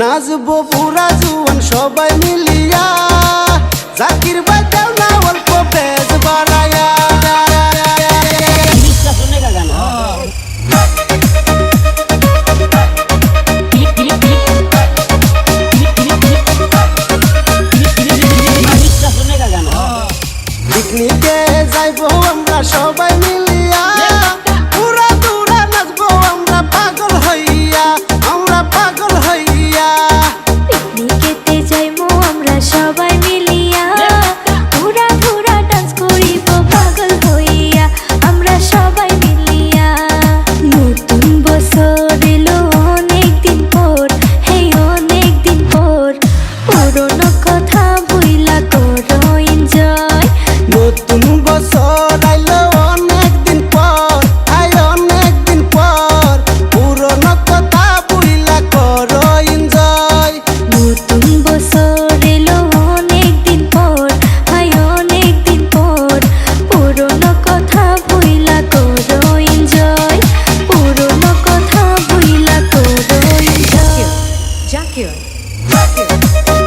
নাচবো পুরা জুয়ান সবাই মিলিয়া। জাকির বাজাও না অল্প বেজ বানায়া পিকনিকে যাইবো আমরা সবাই মিলে। Rock it.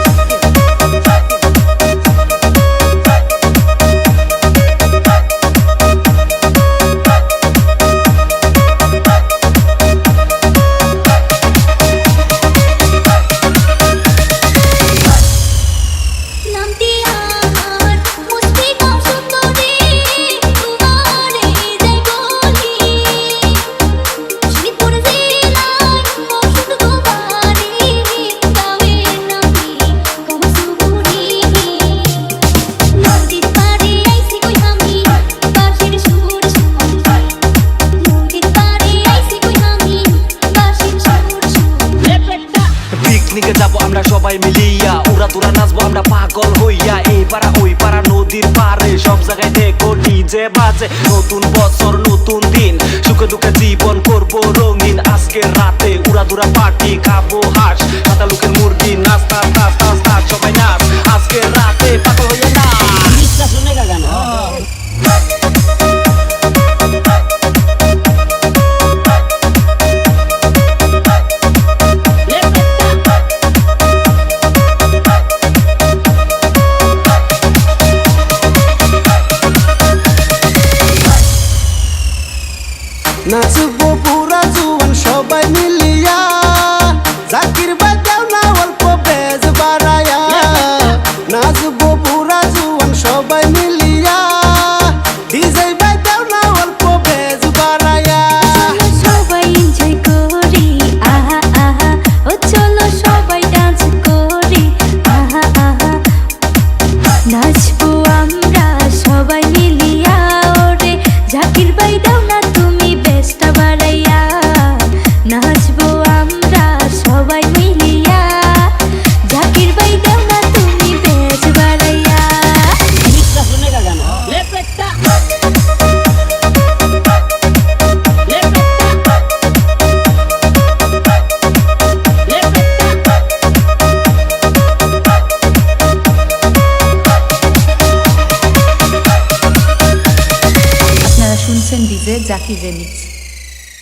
সবাই মিলিয়া, উড়া তুরা নাচবো, আমরা পাগল হইয়া। এই পাড়া, ওই পাড়া, নদীর পারে সব জায়গায় দেখো ডিজে বাজে। নতুন বছর, নতুন দিন, সুখে দুঃখে জীবন করব রঙিন। আজকে রাতে উড়া দুরা পার্টি খাব হাস হাতালুকের মুরগি, নাস্তা నా సుబ్బు పూరా জাকির রেমিক্স